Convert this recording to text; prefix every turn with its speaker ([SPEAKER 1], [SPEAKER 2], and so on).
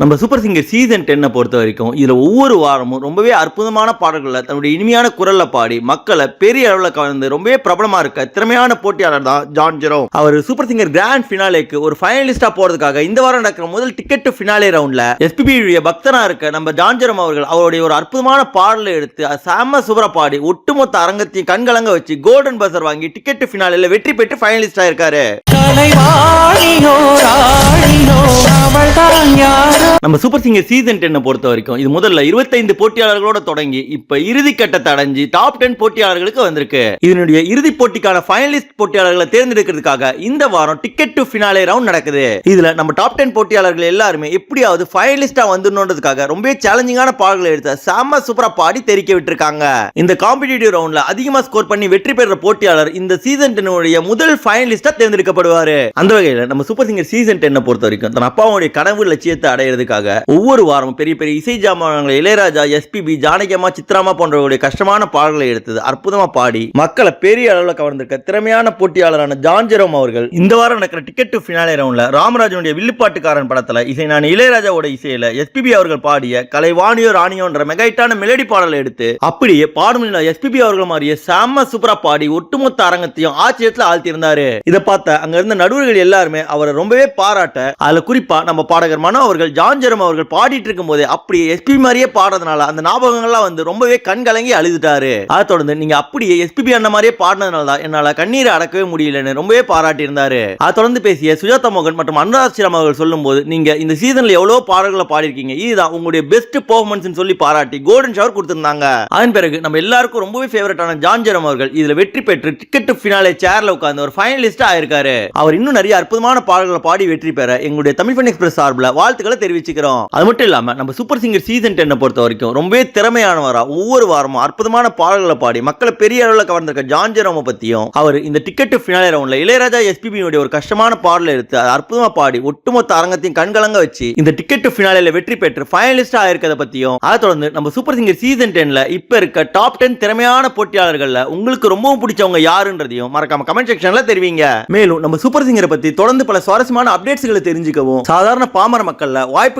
[SPEAKER 1] நம்ம super singer season டென்னை பொறுத்த வரைக்கும் இதில் ஒவ்வொரு வாரமும் ரொம்பவே அற்புதமான பாடல்களை தன்னுடைய இனிமையான குரலில் பாடி மக்களை பெரிய அளவில் கவர்ந்து ரொம்பவே பிரபலமாக இருக்க திறமையான போட்டியாளர் தான் ஜான் ஜெரோம் அவர் சூப்பர் சிங்கர் கிராண்ட் ஃபினாலேக்கு ஒரு ஃபைனலிஸ்டாக போகிறதுக்காக இந்த வாரம் நடக்கிற முதல் டிக்கெட் டு ஃபினாலே ரவுண்டில் எஸ்பிபியுடைய பக்தனாக இருக்க நம்ம ஜான் ஜெரோம் அவர்கள் அவருடைய ஒரு அற்புதமான பாடலை எடுத்து சாம சுவரை சுவர பாடி ஒட்டுமொத்த அரங்கத்தையும் கண்கலங்க வச்சு கோல்டன் பசர் வாங்கி டிக்கெட் டு வெற்றி பெற்று ஃபைனலிஸ்டாக இருக்காரு நம்ம சூப்பர் சிங்கர் சீசன் டென்னை பொறுத்த வரைக்கும் இது முதல்ல 25 போட்டியாளர்களோட தொடங்கி இப்ப இறுதி கட்டத்தை அடைஞ்சு டாப் டென் போட்டியாளர்களுக்கு வந்திருக்கு. இதனுடைய இறுதி போட்டிக்கான ஃபைனலிஸ்ட் போட்டியாளர்களை தேர்ந்தெடுக்கிறதுக்காக இந்த வாரம் டிக்கெட் டு ஃபினாலே ரவுண்ட் நடக்குது. இதுல நம்ம டாப் டென் போட்டியாளர்கள் எல்லாருமே எப்படியாவது ஃபைனலிஸ்டா வந்துடணுன்றதுக்காக ரொம்ப சேலஞ்சிங்கான பாடல்களை எடுத்த செம்ம சூப்பரா பாடி தெரிக்க விட்டுருக்காங்க. இந்த காம்படிட்டிவ் ரவுண்ட்ல அதிகமா ஸ்கோர் பண்ணி வெற்றி பெற்ற போட்டியாளர் இந்த சீசன் டென்னுடைய முதல் ஃபைனலிஸ்டா தேர்ந்தெடுக்கப்படுவாரு. அந்த வகையில நம்ம சூப்பர் சிங்கர் சீசன் டென்னை பொறுத்த வரைக்கும் தன் அப்பாவுடைய கனவு லட்சியத்தை அடையிறதுக்காக ஒவ்வொரு வாரமும் பெரிய பெரிய இசை ஜாமான்களை இளையராஜா எஸ்பிபி ஜானகியம்மா சித்ராமா போன்றவர்களுடைய கஷ்டமான பாடல்களை எடுத்தது அற்புதமா பாடி மக்களை பெரிய அளவில் கவர்ந்திருக்க திறமையான போட்டியாளரான ஜான் ஜெரோம் அவர்கள் இந்த வாரம் நடக்கிற டிக்கெட் டு ஃபினாலே ரவுண்ட்ல ராமராஜனுடைய வில்லுப்பாட்டுக்காரன் படத்துல இசை நான் இளையராஜாவோட இசையில எஸ்பிபி அவர்கள் பாடிய கலைவாணியோ ராணியோன்ற மெகைட்டான மெலடி பாடலை எடுத்து அப்படியே பாடும் எஸ்பிபி அவர்கள் மாதிரியே செம்ம சூப்பரா பாடி ஒட்டுமொத்த அரங்கத்தையும் ஆச்சரியத்துல ஆழ்த்தியிருந்தாரு. இதை பார்த்த அங்க இருந்த நடுவர்கள் எல்லாருமே அவரை ரொம்பவே பாராட்ட அதுல குறிப்பா நம்ம பாடகர் மனோ அவர்கள் ஜான் ஜெரம் அவர்கள் பாடிட்டு இருக்கும் போது அப்படி எஸ்பி மாதிரியே பாடுறதுனால அந்த ஞாபகங்கள்லாம் வந்து ரொம்பவே கண் கலங்கி அழுதுட்டாரு. அதை தொடர்ந்து நீங்க அப்படியே எஸ்பிபி அந்த மாதிரியே பாடினதுனால தான் என்னால கண்ணீரை அடக்கவே முடியலன்னு ரொம்பவே பாராட்டி இருந்தாரு அதை தொடர்ந்து பேசிய சுஜாதா மோகன் மற்றும் அனுராக் அவர்கள் சொல்லும் போது நீங்க இந்த சீசன்ல எவ்வளவு பாடல்களை பாடிருக்கீங்க இதுதான் உங்களுடைய பெஸ்ட் பெர்ஃபார்மன்ஸ் சொல்லி பாராட்டி கோல்டன் ஷவர் கொடுத்திருந்தாங்க. அதன் பிறகு நம்ம எல்லாருக்கும் ரொம்பவே ஃபேவரட்டான ஜான்ஜரம் அவர்கள் இதுல வெற்றி பெற்று டிக்கெட் ஃபினாலே சேர்ல உட்கார்ந்து ஒரு ஃபைனலிஸ்ட் ஆயிருக்காரு. அவர் இன்னும் நிறைய அற்புதமான பாடல்களை பாடி வெற்றி பெற எங்களுடைய தமிழ் எக்ஸ்பிரஸ் சார்பில் வாழ்த்துக்களை தெரிவிச்சு வச்சுக்கிறோம் அது மட்டும் இல்லாம நம்ம சூப்பர் சிங்கர் சீசன் டென்னை பொறுத்த வரைக்கும் ரொம்பவே திறமையானவரா ஒவ்வொரு வாரமும் அற்புதமான பாடல்களை பாடி மக்களை பெரிய அளவில் கவர்ந்திருக்க ஜான் ஜெரோமை பத்தியும் அவர் இந்த டிக்கெட் ஃபினாலே ரவுண்ட்ல இளையராஜா எஸ்பிபியினுடைய ஒரு கஷ்டமான பாடலை எடுத்து அதை அற்புதமா பாடி ஒட்டுமொத்த அரங்கத்தையும் கண்கலங்க வச்சு இந்த டிக்கெட் ஃபினாலேல வெற்றி பெற்று ஃபைனலிஸ்டா ஆயிருக்கத பத்தியும் அதை தொடர்ந்து நம்ம சூப்பர் சிங்கர் சீசன் டென்ல இப்ப இருக்க டாப் டென் திறமையான போட்டியாளர்கள்ல உங்களுக்கு ரொம்பவும் பிடிச்சவங்க யாருன்றதையும் மறக்காம கமெண்ட் செக்ஷன்ல தெரிவிங்க. மேலும் நம்ம சூப்பர் சிங்கரை பத்தி தொடர்ந்து பல சுவாரஸ்யமான அப்டேட்ஸ்களை தெரிஞ்சுக்கவும் சாதாரண பாமர மக்கள்ல வாய்ப்பு